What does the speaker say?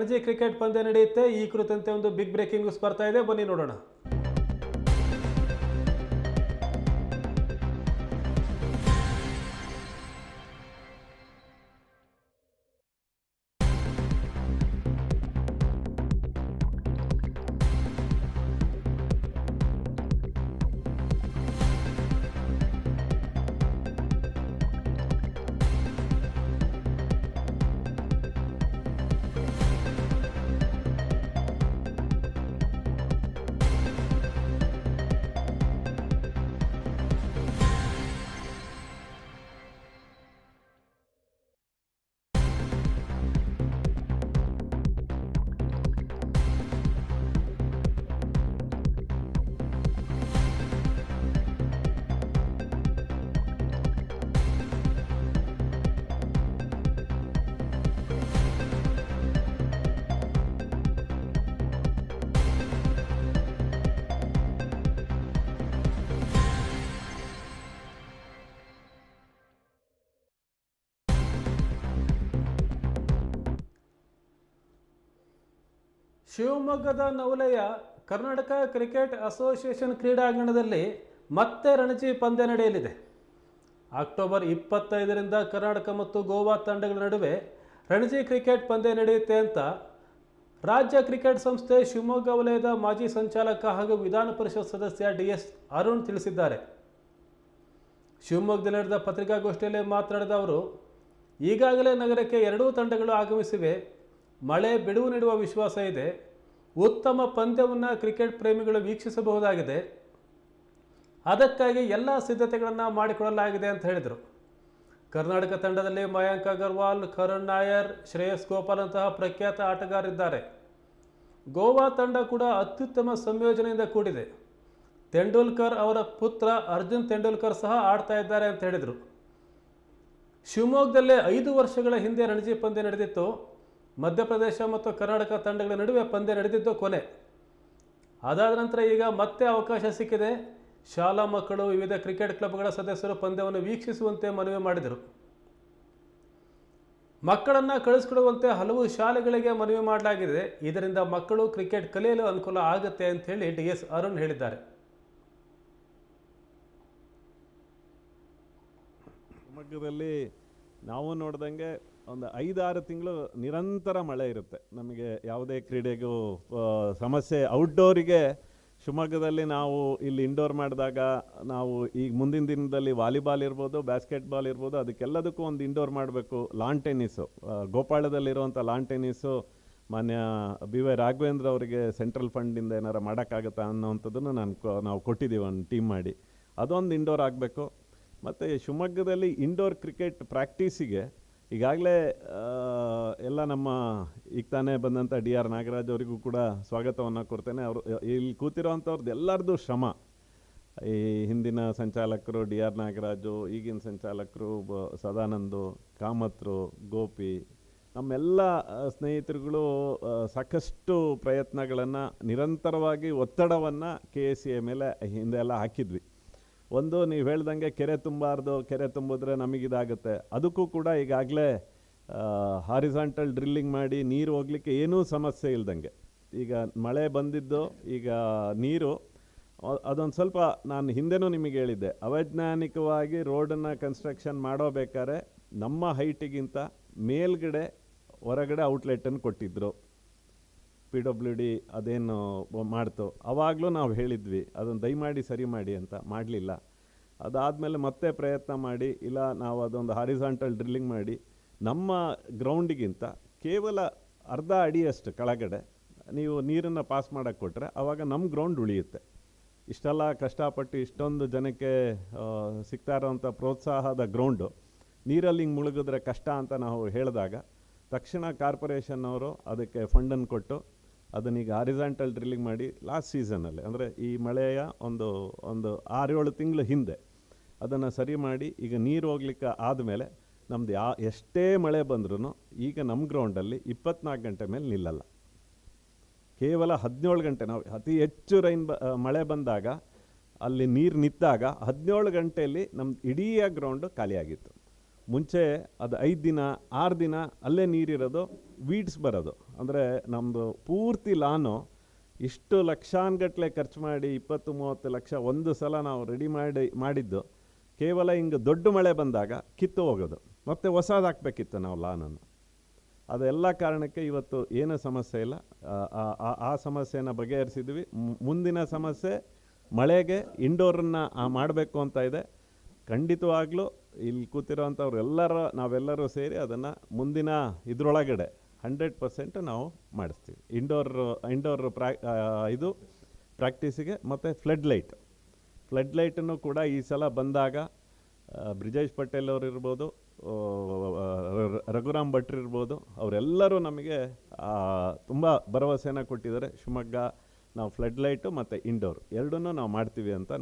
Ranji cricket ಪಂದ್ಯ ನಡೆಯುತ್ತೆ. ಈ ಕುರಿತಂತೆ ಒಂದು ಬಿಗ್ ಬ್ರೇಕಿಂಗ್ ನ್ಯೂಸ್ ಬರ್ತಾ ಇದೆ. ಬನ್ನಿ ನೋಡೋಣ. ಶಿವಮೊಗ್ಗದ ನವಲೆಯ ಕರ್ನಾಟಕ ಕ್ರಿಕೆಟ್ ಅಸೋಸಿಯೇಷನ್ ಕ್ರೀಡಾಂಗಣದಲ್ಲಿ ಮತ್ತೆ ರಣಜಿ ಪಂದ್ಯ ನಡೆಯಲಿದೆ. ಅಕ್ಟೋಬರ್ ಇಪ್ಪತ್ತೈದರಿಂದ ಕರ್ನಾಟಕ ಮತ್ತು ಗೋವಾ ತಂಡಗಳ ನಡುವೆ ರಣಜಿ ಕ್ರಿಕೆಟ್ ಪಂದ್ಯ ನಡೆಯುತ್ತೆ ಅಂತ ರಾಜ್ಯ ಕ್ರಿಕೆಟ್ ಸಂಸ್ಥೆ ಶಿವಮೊಗ್ಗ ವಲಯದ ಮಾಜಿ ಸಂಚಾಲಕ ಹಾಗೂ ವಿಧಾನ ಪರಿಷತ್ ಸದಸ್ಯ ಡಿ ಎಸ್ ಅರುಣ್ ತಿಳಿಸಿದ್ದಾರೆ. ಶಿವಮೊಗ್ಗದಲ್ಲಿ ನಡೆದ ಪತ್ರಿಕಾಗೋಷ್ಠಿಯಲ್ಲಿ ಮಾತನಾಡಿದ ಅವರು, ಈಗಾಗಲೇ ನಗರಕ್ಕೆ ಎರಡೂ ತಂಡಗಳು ಆಗಮಿಸಿವೆ. ಮಳೆ ಬಿಡುವು ನೀಡುವ ವಿಶ್ವಾಸ ಇದೆ. ಉತ್ತಮ ಪಂದ್ಯವನ್ನು ಕ್ರಿಕೆಟ್ ಪ್ರೇಮಿಗಳು ವೀಕ್ಷಿಸಬಹುದಾಗಿದೆ. ಅದಕ್ಕಾಗಿ ಎಲ್ಲ ಸಿದ್ಧತೆಗಳನ್ನು ಮಾಡಿಕೊಳ್ಳಲಾಗಿದೆ ಅಂತ ಹೇಳಿದರು. ಕರ್ನಾಟಕ ತಂಡದಲ್ಲಿ ಮಯಾಂಕ್ ಅಗರ್ವಾಲ್, ಕರುಣ್ ನಾಯರ್, ಶ್ರೇಯಸ್ ಗೋಪಾಲ್ ಅಂತಹ ಪ್ರಖ್ಯಾತ ಆಟಗಾರರಿದ್ದಾರೆ. ಗೋವಾ ತಂಡ ಕೂಡ ಅತ್ಯುತ್ತಮ ಸಂಯೋಜನೆಯಿಂದ ಕೂಡಿದೆ. ತೆಂಡೂಲ್ಕರ್ ಅವರ ಪುತ್ರ ಅರ್ಜುನ್ ತೆಂಡೂಲ್ಕರ್ ಸಹ ಆಡ್ತಾ ಇದ್ದಾರೆ ಅಂತ ಹೇಳಿದರು. ಶಿವಮೊಗ್ಗದಲ್ಲೇ ಐದು ವರ್ಷಗಳ ಹಿಂದೆ ರಣಜಿ ಪಂದ್ಯ ನಡೆದಿತ್ತು. ಮಧ್ಯಪ್ರದೇಶ ಮತ್ತು ಕರ್ನಾಟಕ ತಂಡಗಳ ನಡುವೆ ಪಂದ್ಯ ನಡೆದಿದ್ದು ಕೊನೆ. ಅದಾದ ನಂತರ ಈಗ ಮತ್ತೆ ಅವಕಾಶ ಸಿಕ್ಕಿದೆ. ಶಾಲಾ ಮಕ್ಕಳು, ವಿವಿಧ ಕ್ರಿಕೆಟ್ ಕ್ಲಬ್ಗಳ ಸದಸ್ಯರು ಪಂದ್ಯವನ್ನು ವೀಕ್ಷಿಸುವಂತೆ ಮನವಿ ಮಾಡಿದರು. ಮಕ್ಕಳನ್ನು ಕಳಿಸ್ಕೊಡುವಂತೆ ಹಲವು ಶಾಲೆಗಳಿಗೆ ಮನವಿ ಮಾಡಲಾಗಿದೆ. ಇದರಿಂದ ಮಕ್ಕಳು ಕ್ರಿಕೆಟ್ ಕಲಿಯಲು ಅನುಕೂಲ ಆಗುತ್ತೆ ಅಂತ ಹೇಳಿ ಡಿ ಎಸ್ ಅರುಣ್ ಹೇಳಿದ್ದಾರೆ. ಶಿವಮೊಗ್ಗದಲ್ಲಿ ನಾವು ನೋಡ್ದಂಗೆ ಒಂದು ಐದಾರು ತಿಂಗಳು ನಿರಂತರ ಮಳೆ ಇರುತ್ತೆ. ನಮಗೆ ಯಾವುದೇ ಕ್ರೀಡೆಗೂ ಸಮಸ್ಯೆ ಔಟ್ಡೋರಿಗೆ ಶಿವಮೊಗ್ಗದಲ್ಲಿ ನಾವು ಇಲ್ಲಿ ಇಂಡೋರ್ ಮಾಡಿದಾಗ ನಾವು ಈಗ ಮುಂದಿನ ದಿನದಲ್ಲಿ ವಾಲಿಬಾಲ್ ಇರ್ಬೋದು ಬ್ಯಾಸ್ಕೆಟ್ಬಾಲ್ ಇರ್ಬೋದು, ಅದಕ್ಕೆಲ್ಲದಕ್ಕೂ ಒಂದು ಇಂಡೋರ್ ಮಾಡಬೇಕು. ಲಾನ್ ಟೆನ್ನಿಸು ಗೋಪಾಳದಲ್ಲಿರುವಂಥ ಲಾನ್ ಟೆನ್ನಿಸು ಮಾನ್ಯ ಬಿ ವೈ ರಾಘವೇಂದ್ರ ಅವರಿಗೆ ಸೆಂಟ್ರಲ್ ಫಂಡಿಂದ ಏನಾರು ಮಾಡೋಕ್ಕಾಗತ್ತಾ ಅನ್ನೋವಂಥದ್ದನ್ನು ನಾನು ನಾವು ಕೊಟ್ಟಿದ್ದೀವಿ, ಒಂದು ಟೀಮ್ ಮಾಡಿ. ಅದೊಂದು ಇಂಡೋರ್ ಆಗಬೇಕು. ಮತ್ತು ಶಿವಮೊಗ್ಗದಲ್ಲಿ ಇಂಡೋರ್ ಕ್ರಿಕೆಟ್ ಪ್ರಾಕ್ಟೀಸಿಗೆ ಈಗಾಗಲೇ ಎಲ್ಲ ನಮ್ಮ ಈಗ ತಾನೇ ಬಂದಂಥ ಡಿ ಆರ್ ನಾಗರಾಜ್ ಅವರಿಗೂ ಕೂಡ ಸ್ವಾಗತವನ್ನು ಕೊಡ್ತೇನೆ. ಅವರು, ಇಲ್ಲಿ ಕೂತಿರೋವಂಥವ್ರದ್ದು ಎಲ್ಲರದ್ದು ಶ್ರಮ. ಈ ಹಿಂದಿನ ಸಂಚಾಲಕರು ಡಿ ಆರ್ ನಾಗರಾಜು, ಈಗಿನ ಸಂಚಾಲಕರು ಬ- ಸದಾನಂದು, ಕಾಮತ್ರು, ಗೋಪಿ, ನಮ್ಮೆಲ್ಲ ಸ್ನೇಹಿತರುಗಳು ಸಾಕಷ್ಟು ಪ್ರಯತ್ನಗಳನ್ನು ನಿರಂತರವಾಗಿ ಒತ್ತಡವನ್ನು ಕೆ ಎ ಸಿ ಎ ಮೇಲೆ ಹಿಂದೆ ಎಲ್ಲ ಹಾಕಿದ್ವಿ. ಒಂದು ನೀವು ಹೇಳ್ದಂಗೆ ಕೆರೆ ತುಂಬಾರ್ದು, ಕೆರೆ ತುಂಬಿದ್ರೆ ನಮಗಿದಾಗುತ್ತೆ. ಅದಕ್ಕೂ ಕೂಡ ಈಗಾಗಲೇ ಹಾರಿಸಾಂಟಲ್ ಡ್ರಿಲ್ಲಿಂಗ್ ಮಾಡಿ ನೀರು ಹೋಗ್ಲಿಕ್ಕೆ ಏನೂ ಸಮಸ್ಯೆ ಇಲ್ದಂಗೆ. ಈಗ ಮಳೆ ಬಂದಿದ್ದು, ಈಗ ನೀರು ಅದೊಂದು ಸ್ವಲ್ಪ ನಾನು ಹಿಂದೆನೂ ನಿಮಗೆ ಹೇಳಿದ್ದೆ. ಅವೈಜ್ಞಾನಿಕವಾಗಿ ರೋಡನ್ನು ಕನ್ಸ್ಟ್ರಕ್ಷನ್ ಮಾಡೋಬೇಕಾದ್ರೆ ನಮ್ಮ ಹೈಟಿಗಿಂತ ಮೇಲ್ಗಡೆ, ಹೊರಗಡೆ ಔಟ್ಲೆಟನ್ನು ಕೊಟ್ಟಿದ್ದರು ಪಿ ಡಬ್ಲ್ಯೂ ಡಿ ಅದೇನು ಮಾಡ್ತು, ಅವಾಗಲೂ ನಾವು ಹೇಳಿದ್ವಿ, ಅದನ್ನು ದಯಮಾಡಿ ಸರಿ ಮಾಡಿ ಅಂತ ಮಾಡಲಿಲ್ಲ. ಅದಾದಮೇಲೆ ಮತ್ತೆ ಪ್ರಯತ್ನ ಮಾಡಿ, ಇಲ್ಲ ನಾವು ಅದೊಂದು ಹಾರಿಸಾಂಟಲ್ ಡ್ರಿಲ್ಲಿಂಗ್ ಮಾಡಿ, ನಮ್ಮ ಗ್ರೌಂಡಿಗಿಂತ ಕೇವಲ ಅರ್ಧ ಅಡಿಯಷ್ಟು ಕೆಳಗಡೆ ನೀವು ನೀರನ್ನು ಪಾಸ್ ಮಾಡೋಕ್ಕೆ ಕೊಟ್ಟರೆ ಆವಾಗ ನಮ್ಮ ಗ್ರೌಂಡ್ ಉಳಿಯುತ್ತೆ. ಇಷ್ಟೆಲ್ಲ ಕಷ್ಟಪಟ್ಟು ಇಷ್ಟೊಂದು ಜನಕ್ಕೆ ಸಿಗ್ತಾ ಇರೋವಂಥ ಪ್ರೋತ್ಸಾಹದ ಗ್ರೌಂಡು ನೀರಲ್ಲಿ ಹಿಂಗೆ ಮುಳುಗಿದ್ರೆ ಕಷ್ಟ ಅಂತ ನಾವು ಹೇಳಿದಾಗ, ತಕ್ಷಣ ಕಾರ್ಪೊರೇಷನ್ ಅವರು ಅದಕ್ಕೆ ಫಂಡನ್ನು ಕೊಟ್ಟು ಅದನ್ನೀಗ ಹಾರಿಸಾಂಟಲ್ ಡ್ರಿಲ್ಲಿಂಗ್ ಮಾಡಿ ಲಾಸ್ಟ್ ಸೀಸನಲ್ಲಿ ಅಂದರೆ ಈ ಮಳೆಯ ಒಂದು ಒಂದು ಆರೇಳು ತಿಂಗಳು ಹಿಂದೆ ಅದನ್ನು ಸರಿ ಮಾಡಿ ಈಗ ನೀರು ಹೋಗ್ಲಿಕ್ಕೆ ಆದಮೇಲೆ ನಮ್ದು ಯಾ, ಎಷ್ಟೇ ಮಳೆ ಬಂದ್ರೂ ಈಗ ನಮ್ಮ ಗ್ರೌಂಡಲ್ಲಿ ಇಪ್ಪತ್ನಾಲ್ಕು ಗಂಟೆ ಮೇಲೆ ನಿಲ್ಲಲ್ಲ. ಕೇವಲ ಹದಿನೇಳು ಗಂಟೆ, ನಾವು ಅತಿ ಹೆಚ್ಚು ರೈನ್ ಬ ಮಳೆ ಬಂದಾಗ ಅಲ್ಲಿ ನೀರು ನಿಂತಾಗ ಹದಿನೇಳು ಗಂಟೆಯಲ್ಲಿ ನಮ್ಮ ಇಡೀ ಗ್ರೌಂಡು ಖಾಲಿಯಾಗಿತ್ತು. ಮುಂಚೆ ಅದು ಐದು ದಿನ, ಆರು ದಿನ ಅಲ್ಲೇ ನೀರಿರೋದು ವೀಡ್ಸ್ ಬರೋದು. ಅಂದರೆ ನಮ್ಮದು ಪೂರ್ತಿ ಲಾನು ಇಷ್ಟು ಲಕ್ಷಾನ್ಗಟ್ಟಲೆ ಖರ್ಚು ಮಾಡಿ ಇಪ್ಪತ್ತು, ಮೂವತ್ತು ಲಕ್ಷ ಒಂದು ಸಲ ನಾವು ರೆಡಿ ಮಾಡಿ, ಮಾಡಿದ್ದು. ಕೇವಲ ಹಿಂಗೆ ದೊಡ್ಡ ಮಳೆ ಬಂದಾಗ ಕಿತ್ತು ಹೋಗೋದು. ಮತ್ತು ಹೊಸದು ಹಾಕಬೇಕಿತ್ತು ನಾವು ಲಾನನ್ನು. ಅದೆಲ್ಲ ಕಾರಣಕ್ಕೆ ಇವತ್ತು ಏನೂ ಸಮಸ್ಯೆ ಇಲ್ಲ. ಆ- ಸಮಸ್ಯೆನ ಬಗೆಹರಿಸಿದ್ವಿ. ಮುಂದಿನ ಸಮಸ್ಯೆ ಮಳೆಗೆ ಇಂಡೋರನ್ನು ಮಾಡಬೇಕು ಅಂತ ಇದೆ. ಖಂಡಿತವಾಗ್ಲೂ ಇಲ್ಲಿ ಕೂತಿರೋವಂಥವ್ರು ಎಲ್ಲರ, ನಾವೆಲ್ಲರೂ ಸೇರಿ ಅದನ್ನು ಮುಂದಿನ ಇದರೊಳಗಡೆ ಹಂಡ್ರೆಡ್ ಪರ್ಸೆಂಟ್ ನಾವು ಮಾಡಿಸ್ತೀವಿ. ಇಂಡೋರ್ ಇಂಡೋರ್ ಪ್ರಾ ಇದು ಪ್ರಾಕ್ಟೀಸಿಗೆ ಮತ್ತು ಫ್ಲಡ್ ಲೈಟ್ ಫ್ಲಡ್ ಲೈಟನ್ನು ಕೂಡ ಈ ಸಲ ಬಂದಾಗ ಬ್ರಿಜೇಶ್ ಪಟೇಲ್ ಅವರು ಇರ್ಬೋದು ರಘುರಾಮ್ ಭಟ್ರು ಇರ್ಬೋದು, ಅವರೆಲ್ಲರೂ ನಮಗೆ ತುಂಬ ಭರವಸೆನ ಕೊಟ್ಟಿದ್ದಾರೆ. ಶಿವಮೊಗ್ಗ, ನಾವು ಫ್ಲಡ್ ಲೈಟು ಮತ್ತು ಇಂಡೋರ್ ಎರಡನ್ನೂ ನಾವು ಮಾಡ್ತೀವಿ ಅಂತ